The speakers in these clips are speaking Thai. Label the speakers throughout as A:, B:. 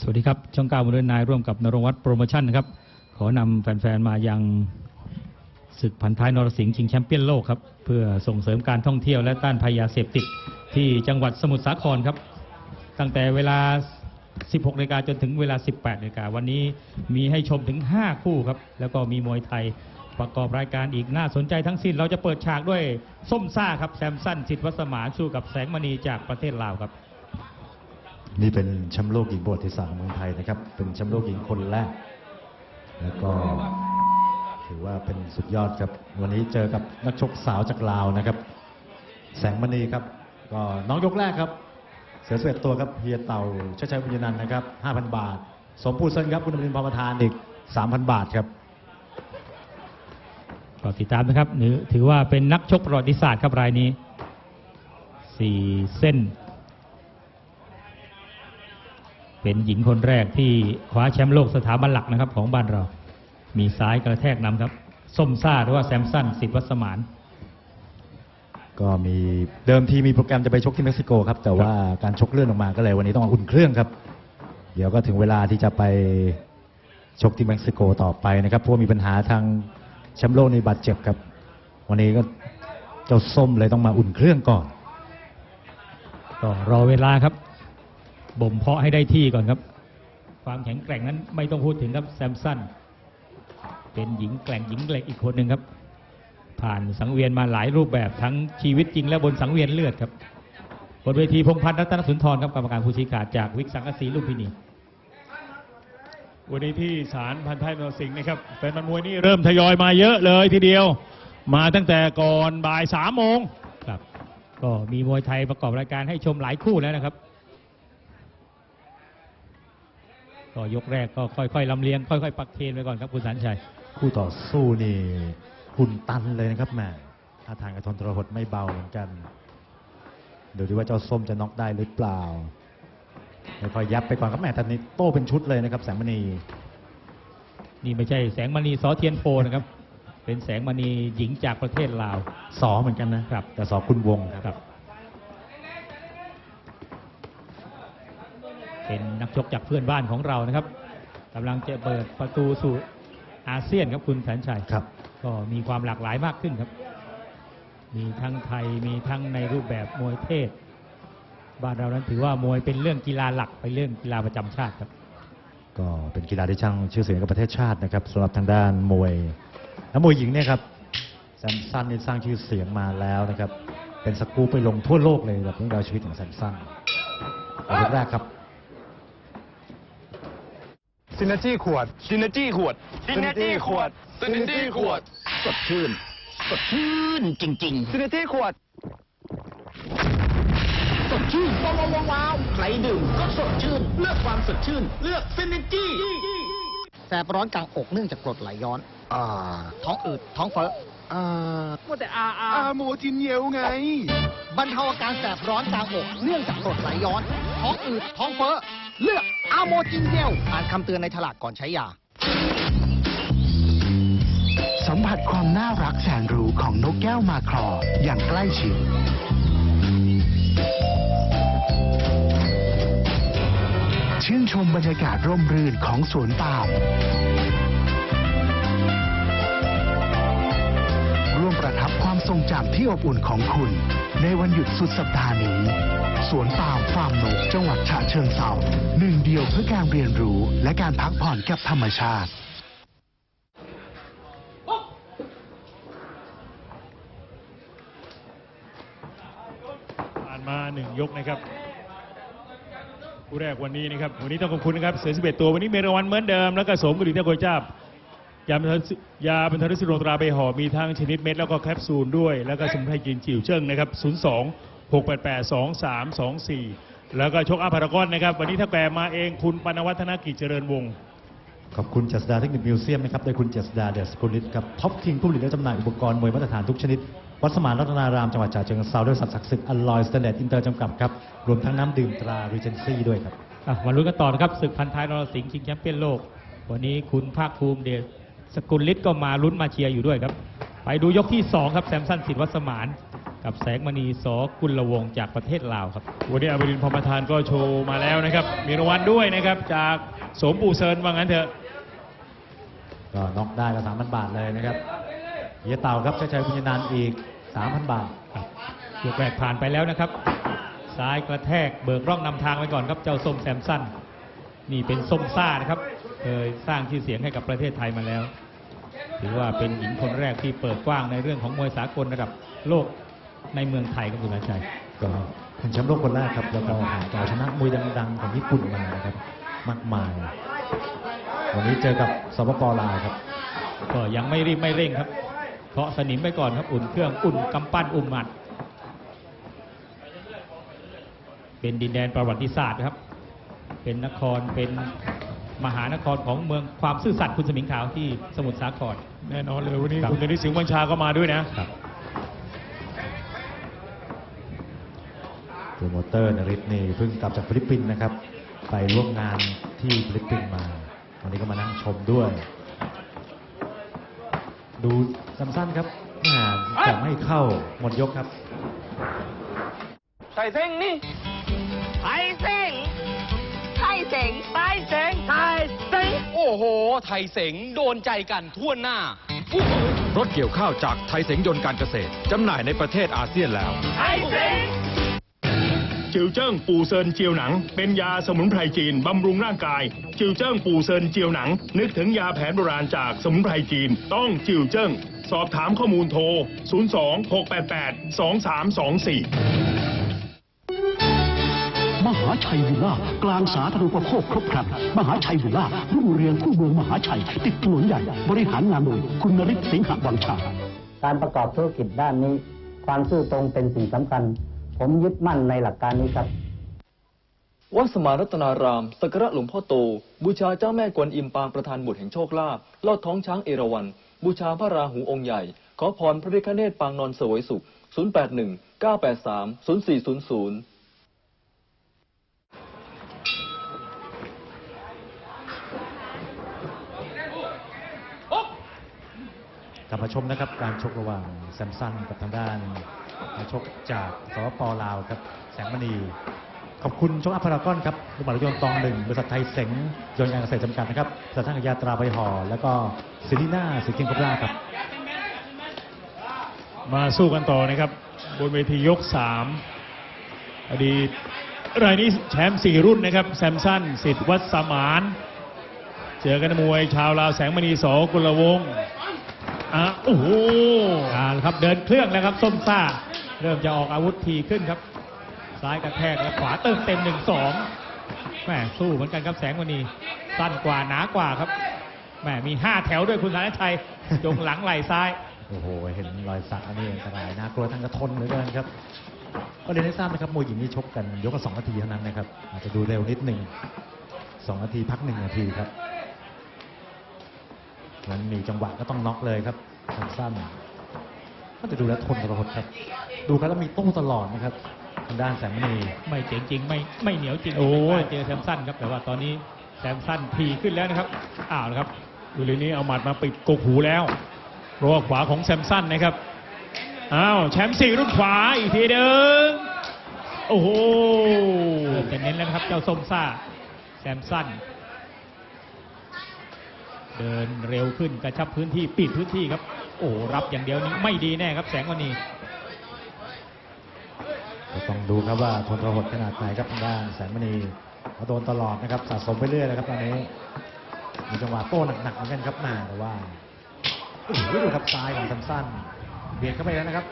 A: สวัสดีครับ ช่องก้าบนเรือนายร่วมกับนรงวัฒน์โปรโมชั่นนะครับ ขอนำแฟน ๆ มายังศึกพันท้ายนรสิงห์ชิงแชมป์เปี้ยนโลกครับ เพื่อส่งเสริมการท่องเที่ยวและต้านภัยยาเสพติด ที่จังหวัดสมุทรสาครครับ ตั้งแต่เวลา 16นาฬิกาจนถึงเวลา 18นาฬิกาวันนี้มีให้ชมถึง 5 คู่ครับ แล้วก็มีมวยไทยประกอบรายการอีกน่าสนใจทั้งสิ้น เราจะเปิดฉากด้วยส้มซ่าครับแซมสันสิทธิวัสมานสู้กับแสงมณีจากประเทศลาวครับ
B: นี่เป็นแชมป์โลกหญิงประวัติศาสตร์ของเมืองไทยนะครับ เป็นแชมป์โลกหญิงคนแรก แล้วก็ถือว่าเป็นสุดยอดครับ วันนี้เจอกับนักชกสาวจากลาวนะครับ แสงมณีครับ ก็น้องยกแรกครับ เสือสเวตตัวครับเฮียเต่าชัยชัยบุญนันนะครับ 5,000 บาท สมภูเซนครับ คุณดำรินทร์พรหมทานอีก 3,000 บาทครับ
A: ก็ติดตามนะครับถือว่าเป็นนักชกประวัติศาสตร์ครับรายนี้สี่เส้น เป็นหญิงคนแรกที่คว้าแชมป์โลกสถาบันหลักนะครับ ของบ้านเรา มีซ้ายกระแทกนำครับ ส้มซ่าหรือว่าแซมสันสิทธิวัสมาน
B: ก็มีเดิมทีมีโปรแกรมจะไปชกที่เม็กซิโกครับ แต่ว่าการชกเลื่อนออกมาก็เลยวันนี้ต้องอุ่นเครื่องครับ เดี๋ยวก็ถึงเวลาที่จะไปชกที่เม็กซิโกต่อไปนะครับเพราะว่ามีปัญหาทางแชมป์โลกในบาดเจ็บครับ วันนี้ก็เจ้าส้มเลยต้องมาอุ่นเครื่องก่อน
A: ก็รอเวลาครับ บ่มเพาะให้ได้ที่ก่อนครับ ความแข็งแกร่งนั้นไม่ต้องพูดถึงครับแซมสันเป็นหญิงแกร่งหญิงเหล็กอีกคนหนึ่งครับ ผ่านสังเวียนมาหลายรูปแบบทั้งชีวิตจริงและบนสังเวียนเลือดครับบนเวทีพงษ์พันธ์รัตนสุนทรครับกรรมการผู้ชี้ขาดจากวิกสังกะสีลุมพินี
C: วันนี้ที่ศาลพันท้ายนรสิงห์นะครับแฟนมันมวยนี่เริ่มทยอยมาเยอะเลยทีเดียว มาตั้งแต่ก่อนบ่ายสามโมง
A: ครับ ก็มีมวยไทยประกอบรายการให้ชมหลายคู่แล้วนะครับ ก็ยกแรกก็ค่อยๆลำเลียงค่อยๆปักเคนไปก่อนครับคุณสันชัย
B: คู่ต่อสู้นี่หุ่นตันเลยนะครับแหม่ท่าทางกระทนทรหดไม่เบาเหมือนกันดูดิว่าเจ้าส้มจะน็อกได้หรือเปล่าค่อยๆยับไปก่อนครับแหม่ตอนนี้โต้เป็นชุดเลยนะครับ แสงมณี
A: นี่ไม่ใช่แสงมณีสอเทียนโพนะครับ เป็นแสงมณีหญิงจากประเทศลาว
B: สอเหมือนกันนะครับ แต่สอคุณวงครับ
A: ครับ เป็นนักชกจากเพื่อนบ้านของเรานะครับกำลังจะเปิดประตูสู่อาเซียนครับคุณแสนชัย
B: ครับ
A: ก็มีความหลากหลายมากขึ้นครับ มีทั้งไทยมีทั้งในรูปแบบมวยเทศ บ้านเรานั้นถือว่ามวยเป็นเรื่องกีฬาหลักเป็นเรื่องกีฬาประจำชาติครับ
B: ก็เป็นกีฬาที่ช่างชื่อเสียงกับประเทศชาตินะครับสำหรับทางด้านมวยและมวยหญิงเนี่ยครับแซมสันนี่สร้างชื่อเสียงมาแล้วนะครับ เป็นสกู๊ปไปลงทั่วโลกเลยกับเรื่องราวชีวิตของแซมสันเอาเรื่องแรกครับ
D: ซินเนจี้ขวด
E: ซินเนจี้ขวด
D: ซินเนจี้ขวด
E: ซินเนจี้ขวด สดชื่น สดชื่นจริง
D: ซินเนจี้ขวด
E: ๆ สดชื่นว้าวว้าวว้าวใครดื่มก็สดชื่น เลือกความสดชื่น เลือกซินเนจี้
F: แสบร้อนกลางอกเนื่องจากกรดไหลย้อน อ่า ท้องอืด ท้องเฟ้ออ่ามัวแต่อาอา
D: อาโมจินเยวไง
F: บรรเทาอาการแสบร้อนกลางอกเนื่องจากกรดไหลย้อน ท้องอืด ท้องเฟ้อ เลือกอาโมจินเยลอ่านคำเตือนในฉลากก่อนใช้ยา
G: สัมผัสความน่ารักแสนรู้ของนกแก้วมาคลออย่างใกล้ชิด ชื่นชมบรรยากาศร่มรื่นของสวนปาล์มร่วมประทับความทรงจำที่อบอุ่นของคุณ ในวันหยุดสุดสัปดาห์นี้ สวนปาล์มฟาร์มนกจังหวัดฉะเชิงเทราหนึ่งเดียวเพื่อการเรียนรู้และการพักผ่อนกับธรรมชาติ
C: ผ่านมาหนึ่งยกนะครับคู่แรกวันนี้นะครับ วันนี้ต้องขอบคุณนะครับเสือสิบเอ็ดตัว วันนี้เมรวัลเหมือนเดิม แล้วก็สมกุฎิเทพโกยจับยาบรรเทายาบรรเทาริสิโรตราใบห่อมีทั้งชนิดเม็ดแล้วก็แคปซูลด้วย แล้วก็สมุนไพรจีนจิ๋วเชิงนะครับ 02 688 2324 แล้วก็โชคอาพารากอนนะครับ วันนี้ถ้าแปลมาเองคุณปนวัฒนกิจเจริญวงศ์
B: ขอบคุณเจษดาเทคนิคมิวเซียมนะครับโดยคุณเจษดาเดสกุลิตครับท็อปคิงผู้ผลิตและจำหน่ายอุปกรณ์มวยมาตรฐานทุกชนิด วัดสมานรัตนารามจังหวัดฉะเชิงเทราด้วยสัตว์ศักดิ์สิทธิ์อลลอยสแตนเลสอินเตอร์จำกัดครับ รวมทั้งน้ำดื่มตรารีเจนซี่ด้วยครับ
A: อะมาลุ้นกันต่อนะครับศึกพันท้ายนรสิงห์ชิงแชมป์เปี้ยนโลก วันนี้คุณภาคภูมิเดชสกุลฤทธิ์ก็มาลุ้นมาเชียร์อยู่ด้วยครับ ไปดูยกที่ 2 ครับแซมสันสิทธิ์วัดสมานกับแสงมณีสอกุลวงศ์จากประเทศลาวครับ
C: วันนี้อมรินทร์พรหมทานก็โชว์มาแล้วนะครับ มีรางวัลด้วยนะครับจากสมปูเซินว่างั้นเถอะ
B: ก็น็อกได้ก็สามพันบาทเลยนะครับเฮียเต่าครับชัยชัยบุญญนันท์อีกสามพันบาท
A: ยกแรกผ่านไปแล้วนะครับ ซ้ายกระแทกเบิกร่องนำทางไว้ก่อนครับเจ้าส้มแซมสันนี่เป็นส้มซ่านะครับเคยสร้างชื่อเสียงให้กับประเทศไทยมาแล้ว ถือว่าเป็นหญิงคนแรกที่เปิดกว้างในเรื่องของมวยสากลระดับโลกในเมืองไทยครับคุณอาชัย
B: ก็เป็นแชมป์โลกคนแรกครับแล้วก็ผ่านการชนะมวยดัง ๆ ของญี่ปุ่นมานะครับมากมาย วันนี้เจอกับสปปลาวครับ
A: ก็ยังไม่รีบไม่เร่งครับเพราะสนิมไปก่อนครับอุ่นเครื่องอุ่นกำปั้นอุ่มหมัด เป็นดินแดนประวัติศาสตร์ครับ เป็นนครเป็น มหานครของเมืองความซื่อสัตย์คุณสมิงขาวที่สมุทรสาคร
C: แน่นอนเลยวันนี้
A: ครับ
C: คุณธนิตสิงห์บัญชาก็มาด้วยนะ
A: ครับ
B: โปรโมเตอร์นริศนี่เพิ่งกลับจากฟิลิปปินส์นะครับ ไปร่วมงานที่ฟิลิปปินส์มา วันนี้ก็มานั่งชมด้วย ดูสั้นๆครับแหม่จะไม่เข้าหมดยกครับ
E: ไทยเซ็งนี่ ไทยเซ็งไทย เซ็งไทยเซ็งไทยเซ็ง
H: โอ้โห ไทยเสงโดนใจกันทั่วหน้าอู้หู
I: รถเกี่ยวข้าวจากไทยเสงยนต์การเกษตรจำหน่ายในประเทศอาเซียนแล้ว
E: ไทยเซ็ง
C: จิวเจิ้งปูเซินเจียวหนัง เป็นยาสมุนไพรจีนบำรุงร่างกาย จิวเจิ้งปูเซินเจียวหนัง นึกถึงยาแผนโบราณจากสมุนไพรจีน ต้องจิวเจิ้ง สอบถามข้อมูลโทร 02-688-2324
J: มหา ชัยวิลล่ากลางสาธารณูปโภคครบครันมหาชัยวิลล่ารุ่งเรืองคู่เมืองมหาชัย ติดถนนใหญ่ บริหารงานโดยคุณนริศสิงหวังชา
K: การประกอบธุรกิจด้านนี้ ความซื่อตรงเป็นสิ่งสำคัญ ผมยึดมั่นในหลักการนี้ครับ
L: วัดสมานรัตนาราม สักการะหลวงพ่อโต บูชาเจ้าแม่กวนอิมปางประธานบุตรแห่งโชคลาภลอดท้องช้างเอราวัณบูชาพระราหูองค์ใหญ่ ขอพรพระพิฆเนศปางนอนเสวยสุข 081 983 0400
B: กลับมาชมนะครับการชกระหว่างแซมสันกับทางด้านนักชกจากสปปลาวครับแสงมณี ขอบคุณชกอัพพารากอนครับลูกบอลยนต์ตองหนึ่งบริษัทไทยเสงยนต์การเกษตรจำกัดนะครับบริษัททางยาตราใบห่อแล้วก็ซิลิน่าสิกินคบราครับ
C: มาสู้กันต่อนะครับ บนเวทียก 3 อดีตรายนี้แชมป์4รุ่นนะครับ แซมสันสิทธิ์วัดสมาน เจอกันมวยชาวลาวแสงมณีสอกุลวงศ์ อะโอ้โห
A: เอาครับเดินเครื่องแล้วครับส้มซ่า เริ่มจะออกอาวุธทีขึ้นครับ ซ้ายกระแทกและขวาเติมเต็มหนึ่งสองแหมสู้เหมือนกันครับแสงมณีสั้นกว่าหนากว่าครับแหมมีห้าแถวด้วยคุณสารชัยจงหลังไหลซ้าย
B: โอ้โห เห็นรอยสักอันนี้อันตรายน่ากลัวทั้งกระทนเหลือเกินครับ ก็เรียนให้ทราบนะครับมวยหญิงนี่ชกกันยกละสองนาทีเท่านั้นนะครับ อาจจะดูเร็วนิดหนึ่งสองนาทีพักหนึ่งนาทีครับ นั้นมีจังหวะก็ต้องน็อกเลยครับสั้นๆก็จะดูแล้วทนทรหดครับ ดูครับแล้วมีโต้ตลอดนะครับทางด้านแสงมณี
A: ไม่เจ๋งจริงไม่ไม่เหนียวจริง
C: โอ้ย
A: เจอแซมสันครับแต่ว่าตอนนี้แซมสันทีขึ้นแล้วนะครับอ้าวนะครับ
C: ดูเลยนี้เอาหมัดมาปิดกกหูแล้วรัวขวาของแซมสันนะครับอ้าวแชมป์สี่รุ่นขวาอีกทีเดิมโอ้โห
A: เริ่มจะเน้นแล้วนะครับเจ้าส้มซ่าแซมสัน เดินเร็วขึ้นกระชับพื้นที่ปิดพื้นที่ครับ โอ้โหรับอย่างเดียวนี้ไม่ดีแน่ครับแสงวันนี้
B: ก็ต้องดูครับว่าทนทรหดขนาดไหนครับทางด้านแสงมณีเขาโดนตลอดนะครับสะสมไปเรื่อยเลยครับตอนนี้ มีจังหวะโต้หนักๆเหมือนกันครับมาแต่ว่าโอ้โหดูครับซ้ายของสั้นๆเบียดเข้าไปแล้วนะครับ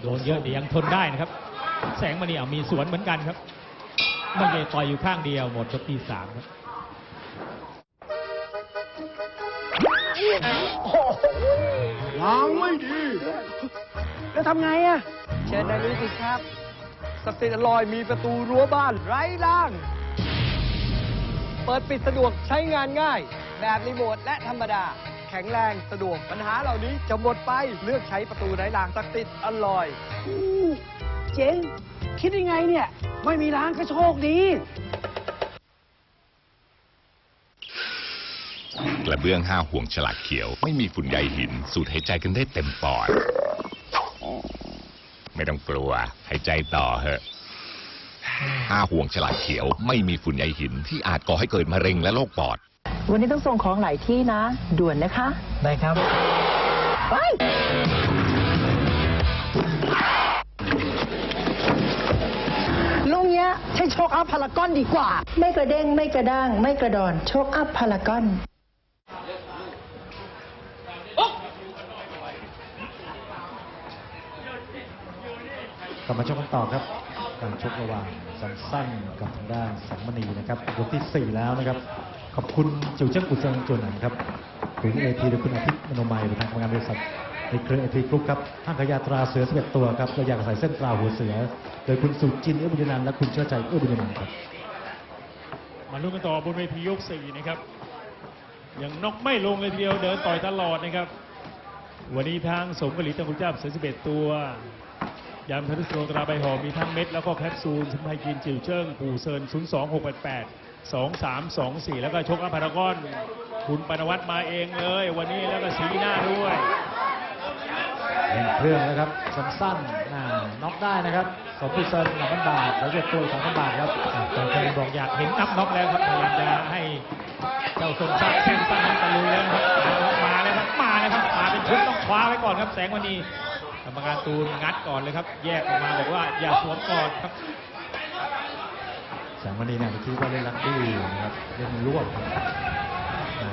A: โดนเยอะแต่ยังทนได้นะครับ แสงมณีเอามีสวนเหมือนกันครับไม่ได้ต่อยอยู่ข้างเดียวหมดยกที่สามครับ
D: ยังไม่ดี
F: แล้วทำไงอะเชิญได้รู้สิครับ สติอลอยมีประตูรั้วบ้านไร้ล่าง เปิดปิดสะดวกใช้งานง่าย แบบรีโมทและธรรมดา แข็งแรงสะดวกปัญหาเหล่านี้จะหมดไปเลือกใช้ประตูไร้ล่างสักติดอร่อย เจ๋ง คิดยังไงเนี่ย ไม่มีล้างก็โชคดี
I: กระเบื้องห้าห่วงฉลากเขียว ไม่มีฝุ่นใยหิน สูดหายใจกันได้เต็มปอด
M: ไม่ต้องกลัว หายใจต่อเหอะห้าห่วงฉลาดเขียว ไม่มีฝุ่นใยหินที่อาจก่อให้เกิดมะเร็งและโรคปอด
N: วันนี้ต้องส่งของหลายที่นะ ด่วนนะคะ
F: ได้ครับ
N: ไป
O: ลุงเนี้ยใช้โชคอัพพารากอนดีกว่า ไม่กระเด้งไม่กระด้าง ไม่กระดอน โชคอัพพารากอน
B: กลับมาชกกันต่อครับการชกระหว่างสันสั้นกับทางด้านแสงมณีนะครับยกที่ 4 แล้วนะครับ ขอบคุณจิวเจิ้งกุเซิงจวนหนันครับคุณเอทีและคุณอาทิตย์มโนมัยประธานกรรมการบริษัทในเครือเอทีกรุ๊ปครับห้างขยาตราเสือ11ตัวครับตัวยางใส่เส้นตราหัวเสือ โดยคุณสุจินเอื้อบุญนันและคุณเชื่อใจเอื้อบุญนันครับ
C: มาลุ้นกันต่อบนเวทียกสี่นะครับยังนกไม่ลงเลยทีเดียวเดินต่อยตลอดนะครับ วันนี้ทางสมกลิตตังคุเจ้าเสือ11ตัว ยามทันทุสโตราใบหอมมีทั้งเม็ดแล้วก็แคปซูลสมุนไพรจีนจิ๋วเจิ้งปู่เซิน 02688 2324 แล้วก็ชกอัพพารากอน คุณปนวัตมาเองเลย วันนี้แล้วก็สีหน้าด้วย
B: เร่งเครื่องนะครับสั้นๆอ่าน็อกได้นะครับสองพุเซนหนึ่งพันบาทแล้วเจ็ดตัวสองพันบาทครับ
C: แต่คนบอกอยากเห็นอัพน็อกแล้วครับพยายามจะให้เจ้าสมศักดิ์แข้งซ้ายนั้นตะลุยแล้วนะครับมาแล้วครับมาแล้วครับมาเป็นชุดต้องคว้าไว้ก่อนครับแสงมณี กรรมการตูนงัดก่อนเลยครับ แยกออกมาบอกว่าอย่าสวมก่อนครับ
B: แสงมณีเนี่ยเมื่อกี้ก็เล่นลักบี้นะครับเล่นรวบครับอ่า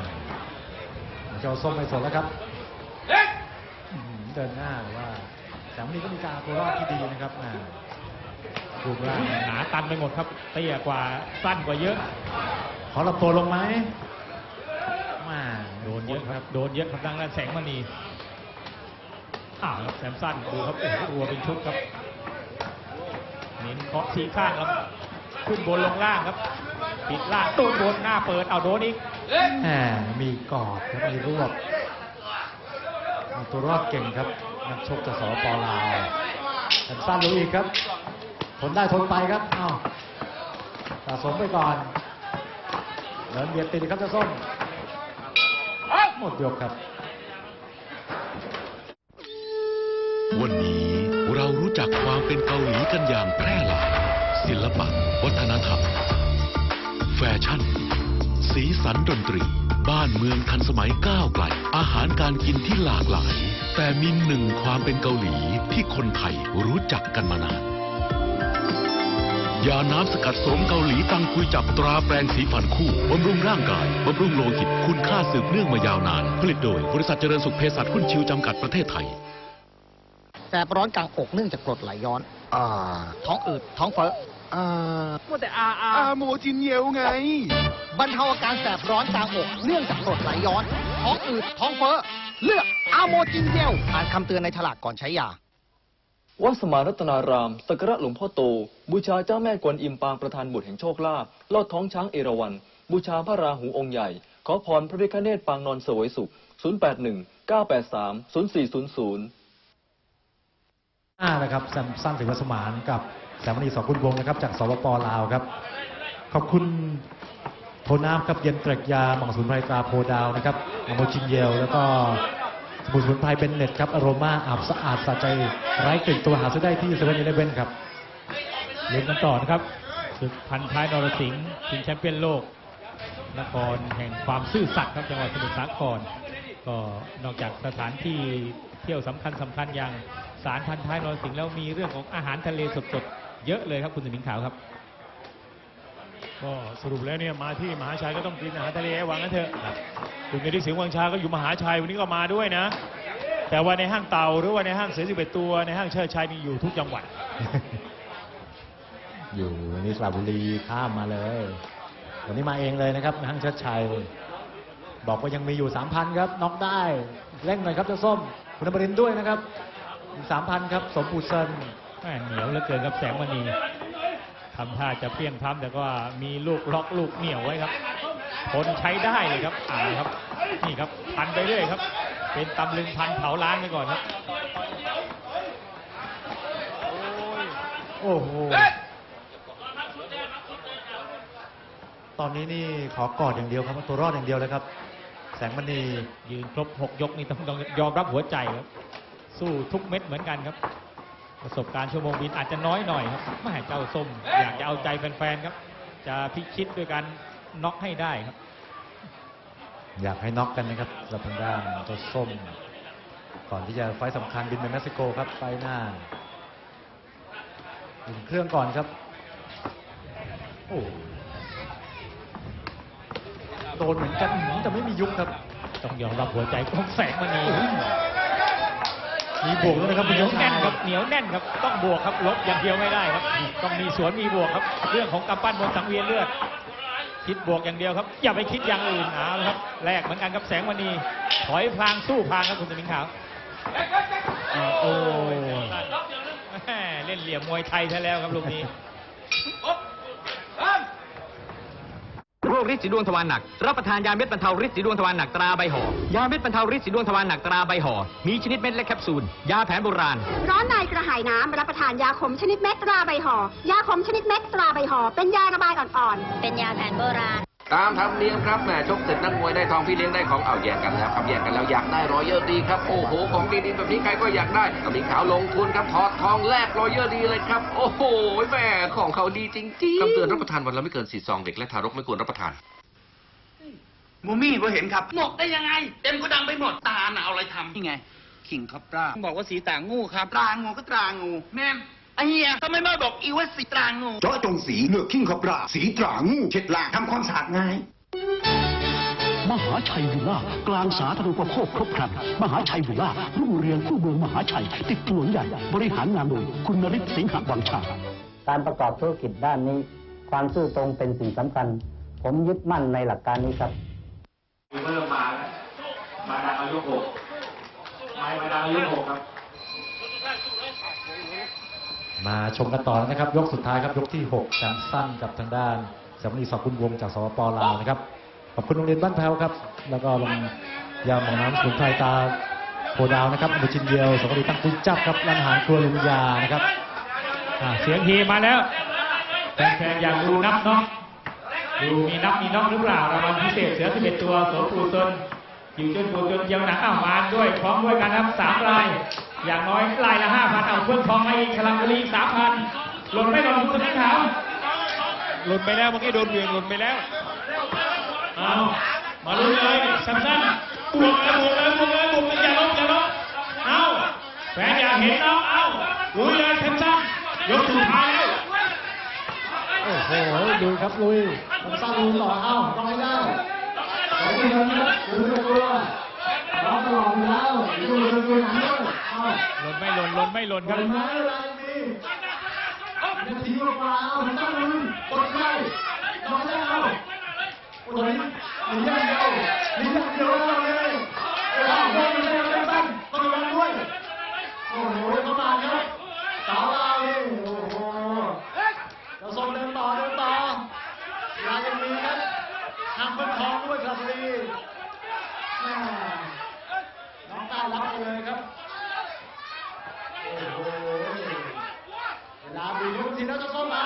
B: เจ้าส้มไม่สนแล้วครับอื้อหือเดินหน้าหรือว่าแสงมณีก็มีการเอาตัวรอดที่ดีนะครับอ่า
C: รูปร่างหนาตันไปหมดครับเตี้ยกว่าสั้นกว่าเยอะ
B: ขอรับตัวลงไหมมา
C: โดนเยอะครับ โดนเยอะครับทางด้านแสงมณี อ้าวครับแซมสั้นดูครับโอ้โหตัวเป็นชุดครับเน้นเคาะสีข้างครับ ขึ้นบนลงล่างครับ ปิดล่างโดนบนหน้าเปิดเอาโดนอีก
B: แหมมีกอดครับมีรวบเอาตัวรอดเก่งครับนักชกจากสปลาวแสงสั้นลุยอีกครับทนได้ทนไปครับ เอ้าสะสมไปก่อนเดินเบียดติดครับเจ้าส้มหมดยกครับ
P: วันนี้เรารู้จักความเป็นเกาหลีกันอย่างแพร่หลายศิลปะ วัฒนธรรม แฟชั่น สีสันดนตรี บ้านเมืองทันสมัยก้าวไกล อาหารการกินที่หลากหลาย แต่มีหนึ่งความเป็นเกาหลีที่คนไทยรู้จักกันมานานยาน้ำสกัดสมเกาหลีตังคุยจับตราแปรงสีฟันคู่บำรุงร่างกายบำรุงโลหิต คุณค่าสืบเนื่องมายาวนาน ผลิตโดย บริษัทเจริญสุขเภสัชหุ้นชิวจำกัดประเทศไทย
Q: แสบร้อนกลางอกเนื่องจากกรดไหลย้อน อ่าท้องอืดท้องเฟ้ออ่ามัวแต่อาอาอาโมจินเยวไง บรรเทาอาการแสบร้อนกลางอกเนื่องจากกรดไหลย้อน ท้องอืดท้องเฟ้อเลือกอาโมจินเยวอ่านคำเตือนในฉลากก่อนใช้ยา
L: วัดสมานรัตนาราม สักการะหลวงพ่อโต บูชาเจ้าแม่กวนอิมปางประธานบุตรแห่งโชคลาภลอดท้องช้างเอราวัณบูชาพระราหูองค์ใหญ่ ขอพรพระพิฆเนศปางนอนเสวยสุข 081 983 0400
B: ห้านะครับแซมสั้นสิงห์สมานกับแสงมณีสองคุณวงศ์นะครับ จากสปปลาวครับ ขอบคุณโทน้ำครับเย็นเตรกยาหม่องสมุนไพรตาโพดาวนะครับอโมจินเยล แล้วก็สมุนสมุนไพรเป็นเน็ตครับอโรมาอาบสะอาดสะใจไร้กลิ่นตัวหาซื้อได้ที่เซเว่นอีเลฟเว่นครับ
C: เล่นกันต่อนะครับศึกพันท้ายนรสิงห์ชิงแชมเปี้ยนโลก นครแห่งความซื่อสัตย์ครับจังหวัดสมุทรสาครก็นอกจากสถานที่เที่ยวสำคัญสำคัญอย่าง สารพันท้ายนรสิงห์แล้วมีเรื่องของอาหารทะเลสดๆ เยอะเลยครับคุณสมิงขาวครับ ก็สรุปแล้วเนี่ยมาที่มหาชัยก็ต้องกินอาหารทะเลให้วังกันเถอะคุณเกดิสิงห์วังชาก็อยู่มหาชัยวันนี้ก็มาด้วยนะ แต่ว่าในห้างเตาหรือว่าในห้างเสือสิบเอ็ดตัวในห้างเชิดชัยนี่อยู่ทุกจังหวัด
B: อยู่นี่สระบุรีข้ามมาเลย วันนี้มาเองเลยนะครับห้างเชิดชัยบอกว่ายังมีอยู่3,000ครับน็อกได้เร่งหน่อยครับเจ้าส้มคุณอมรินทร์ด้วยนะครับ สามพันครับ สมปูเซน
C: แม่เหนียวเหลือเกินครับแสงมณีทำท่าจะเปรี้ยงพร้ำแต่ก็มีลูกล็อกลูกเหนียวไว้ครับทนใช้ได้เลยครับอ่าครับ นี่ครับพันไปเรื่อยครับ เป็นตำลึงพันเผาล้างไปก่อนครับ
B: โอ้โห ตอนนี้นี่ขอกอดอย่างเดียวครับเอาตัวรอดอย่างเดียวเลยครับ แสงมณี
C: ยืนครบ6ยกนี่ต้องต้องยอมรับหัวใจครับ สู้ทุกเม็ดเหมือนกันครับ
A: ประสบการณ์ชั่วโมงบินอาจจะน้อยหน่อยครับแม่เจ้าส้ม อยากจะเอาใจแฟนๆครับ จะพิชิตด้วยการน็อกให้ได้ครับ
B: อยากให้น็อกกันนะครับสำหรับทางด้านเจ้าส้ม ก่อนที่จะไฟต์สำคัญบินไปเม็กซิโกครับไฟล์หน้าอุ่นเครื่องก่อนครับโอ้โดนเหมือนกันอื้อหือแต่ไม่มียุบครับ
A: ต้องยอมรับหัวใจของแสงมณี
B: มีบวกด้วยนะครับ
A: เหนียว
B: คุณยศ
A: แน่นครับเหนียวแน่นครับต้องบวกครับลบอย่างเดียวไม่ได้ครับ ต้องมีสวนมีบวกครับ เรื่องของกำปั้นบนสังเวียนเลือด คิดบวกอย่างเดียวครับ อย่าไปคิดอย่างอื่นเอาละครับแลกเหมือนกันครับแสงมณีถอยพลางสู้พลางครับคุณสมิงขาวโอ้ยแม่เล่นเหลี่ยมมวยไทยซะแล้วครับลูกนี้
R: คฤทธิ์สีดวงทวารหนัก รับประทานยาเม็ดบรรเทาฤทธิ์สีดวงทวารหนักตราใบห่อยาเม็ดบรรเทาฤทธิ์สีดวงทวารหนักตราใบห่อมีชนิดเม็ดและแคปซูล ยาแผนโบราณ
S: ร้อนในกระหายน้ำรับประทานยาขมชนิดเม็ดตราใบห่อยาขมชนิดเม็ดตราใบห่อเป็นยาระบายอ่อนๆ เป็นยาแผนโบราณ
T: ตามธรรมเนียมครับแหมชกเสร็จนักมวยได้ทองพี่เลี้ยงได้ของเอาแยกกันแล้วครับแยกกันแล้วอยากได้รอยเยอร์ดีครับโอ้โหของดีๆแบบนี้ใครก็อยากได้ตอนนี้ขาวลงทุนครับถอดทองแลกรอยเยอร์ดีเลยครับ โอ้โหแหมของเขาดีจริงๆคำเตือนรับประทานวันละไม่เกินสี่ซองเด็กและทารกไม่ควรรับประทาน
Q: มูมี่ก็เห็นครับหมกได้ยังไง เต็มกระดังไปหมดตาน่ะเอาอะไรทำนี่ไงขิงครับตราบอกว่าสีต่างงูครับตรางูก็ตรางูแม่น ไอ้เหี้ยทำไมไม่บอกอีว่าสีตรางู
D: เจาะจงสีเลือกขิงขับราสีตรางูเช็ดล้างทำความสะอาดง่าย
J: มหาชัยวิลล่ากลางสาธารณูปโภคครบครัน มหาชัยวิลล่ารุ่งเรืองคู่เมืองมหาชัย ติดถนนใหญ่ บริหารงานโดยคุณนริศสิงหวังชา
K: การประกอบธุรกิจด้านนี้ ความซื่อตรงเป็นสิ่งสำคัญ ผมยึดมั่นในหลักการนี้ครับ
C: เริ่มมาแล้วมาดังอายุหกไม้มาดังอายุหกครับ
B: มาชมกันต่อนะครับ ยกสุดท้ายครับยกที่6การสั้นกับทางด้านสำนีสอบคุณวงจากสปปลาวนะครับขอบคุณโรงเรียนบ้านแพ้วครับ แล้วก็ลงยาหมองน้ำสุนไพรตาโพดาวนะครับอนุชินเดียวสวัสดีตั้งคุณจับครับร้านอาหารครัวลุงยานะครับ
A: เสียงฮีมาแล้วแฟนๆอยากดูนับน็อกดูมีนับมีน็อกหรือเปล่ารางวัลพิเศษเสือ11ตัวโสปูตนอยู่จนปูจนเยังหนังอ้าวมาด้วยพร้อมด้วยกันครับสามราย อย่างน้อยรายละห้าพันเอาเพื่อนทองมาอีกคลังบุรีสามพันหล่นไม่หล่นคุณนักข่าว
C: หล่นไปแล้วเมื่อกี้โดนเหวียงหล่นไปแล้วเอามาลุ้นเลยสั้นๆบวกเลยบวกเลยบวกเลยบวกเลยอย่าลบอย่าลบเอาแฟนอยากเห็นน้องเอาลุยเลยสั้นๆยกสุดท้ายแล้ว
B: โอ้โหดูครับลุยผมสร้างลุยต่อเอ้าต้องไม่ได้ขอบคุณครับดูตัวร้ องตลอดอยู่แล้วดูดูดูหนังด้วยเอ้า
C: หล่นไม่หล่นหล่นไม่หล่นครับ
B: เห็นไหมเวลามีนาทีกว่าๆเอาผมต้องลุยกดเลยกดเลยเอาโอ้ยหนีอย่างเดียวหนีอย่างเดียวเอาเลยเอาโดนเลยเอาเลยตั้งต้องระวังด้วยโอ้โหเขาตามครับสาวเรานี่โอ้โหเราส่งเดินต่อเดินต่อลายังมีครับทำเป็นทองด้วยครับดีแม่น้องตารับไปเลยครับ โอ้โห เวลาบีบทีแล้วจะส้มเอา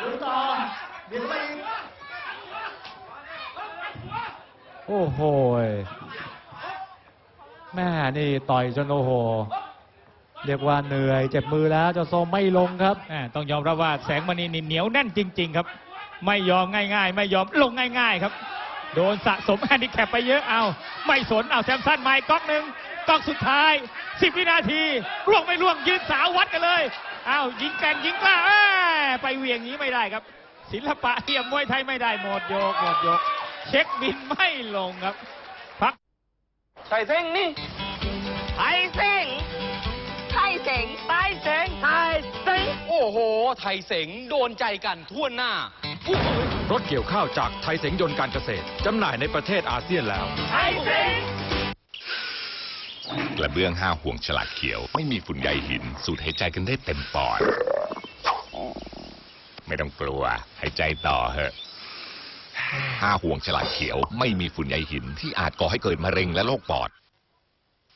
B: ลุยต่อเบียดไปอีก โหแม่นี่ต่อยจนโอ้โห เรียกว่าเหนื่อย เจ็บมือแล้วเจ้าส้มไม่ลงครับ
A: ต้องยอมรับว่าแสงมณีนี่เหนียวแน่นจริง ๆ ครับ ไม่ยอมง่าย ๆ ไม่ยอมลงง่าย ๆ ครับ โดนสะสมแฮนดิแคปไปเยอะเอา ไม่สนเอาแซมสันไม้ก๊อกหนึ่งก๊อกสุดท้าย 10 วินาทีล่วงไม่ล่วงยืนสาววัดกันเลยเอายิงแกร่งยิงกล้าไปเวียงนี้ไม่ได้ครับ ศิลปะเทียมมวยไทยไม่ได้หมดโยกหมดยก เช็คบินไม่ลงครับ พัก
E: ไทยเซ็งนี่ไทยเซ็งไทยเซ็งไทยเซ็งไทยเซ็ง
H: โอ้โห ไทยเสงโดนใจกันทั่วหน้า
I: รถเกี่ยวข้าวจากไทยเสงยนต์การเกษตร จำหน่ายในประเทศอาเซียนแล้ว
E: ไทยเซ็ง
M: กระเบื้องห้าห่วงฉลากเขียว ไม่มีฝุ่นใยหิน สูดหายใจกันได้เต็มปอด ไม่ต้องกลัว หายใจต่อเหอะ ห้าห่วงฉลากเขียวไม่มีฝุ่นใยหินที่อาจก่อให้เกิดมะเร็งและโรคปอด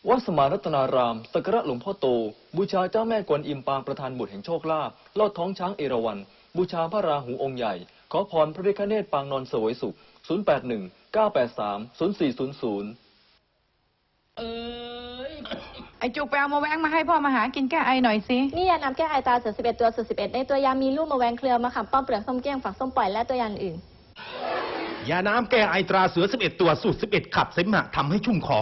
L: วัดสมานรัตนาราม สักการะหลวงพ่อโต บูชาเจ้าแม่กวนอิมปางประธานบุตรแห่งโชคลาภลอดท้องช้างเอราวัณบูชาพระราหูองค์ใหญ่ ขอพรพระพิฆเนศปางนอนเสวยสุข 081 983 0400
E: เอ้ย
U: ไอจุกไปเอามาแวงมาให้พ่อมาหากินแก้ไอหน่อยสิ
V: นี่ยาน้ำแก้ไอตราเสือ11 ตัวสูตร11 ในตัวยามีลูกมะแวงเครือมะขามป้อมเปลือกส้มเกี้ยงฝักส้มปล่อยและตัวยาอื่น
W: ยาน้ำแก้ไอตราเสือ 11 ตัวสูตร 11 ขับเสมหะทำให้ชุ่มคอ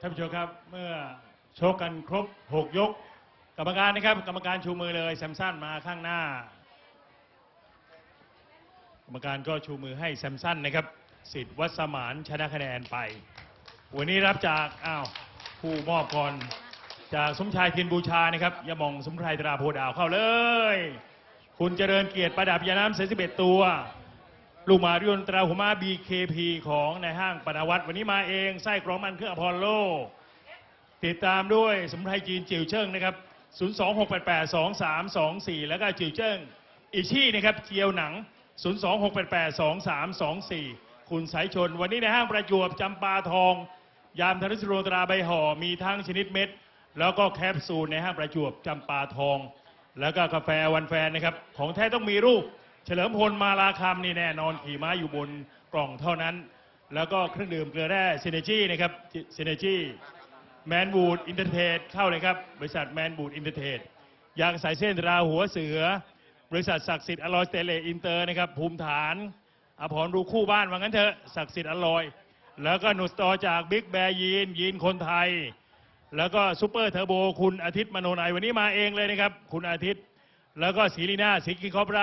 C: ท่านผู้ชมครับเมื่อโชกกันครบ 6 ยก กรรมการนะครับ กรรมการชูมือเลยแซมสันมาข้างหน้า กรรมการก็ชูมือให้แซมสันนะครับ สิทธิ์วัสมานชนะคะแนนไป วันนี้รับจากอ้าวผู้มอบก่อนจากสมชายเทียนบูชานะครับยามองสมุนไพรตราโพดาวเข้าเลย คุณเจริญเกียรติประดับยาน้ำเสสิบเอ็ดตัวลูกหมาริยนตราหัวมา BKP ของในห้างปนวัตวันนี้มาเองไส้กรองมันเครื่องอพอลโล ติดตามด้วยสมุนไพรจีนจิ๋วเจิ้งนะครับ 026882324 แล้วก็จิ๋วเจิ้งอีชี่นะครับเจียวหนัง 026882324 คุณสายชน วันนี้ในห้างประจวบจำปาทอง ยามธนุสโรตราใบห่อมีทั้งชนิดเม็ด แล้วก็แคปซูลในห้างประจวบจำปาทอง แล้วก็กาแฟวันแฟนนะครับของแท้ต้องมีรูป เฉลิมพลมาลาคำนี่แน่นอนขี่ม้าอยู่บนกล่องเท่านั้น แล้วก็เครื่องดื่มเกลือแร่ซินเนจีนะครับซินเนจีแมนบูดอินเตอร์เทดเข้าเลยครับบริษัทแมนบูดอินเตอร์เทดยางสายเส้นราหัวเสือบริษัทศักดิ์สิทธิ์อลอยสเตเลอินเตอร์นะครับภูมิฐาน อภรรูคู่บ้านว่างั้นเถอะศักดิ์สิทธิ์อร่อย แล้วก็หนุดต่อจากบิ๊กแบร์ยีนยีนคนไทย แล้วก็ซูเปอร์เทอร์โบ คุณอาทิตย์มโนไนยวันนี้มาเองเลยนะครับ คุณอาทิตย์ แล้วก็ศรีลีน่าสิกิคอปรา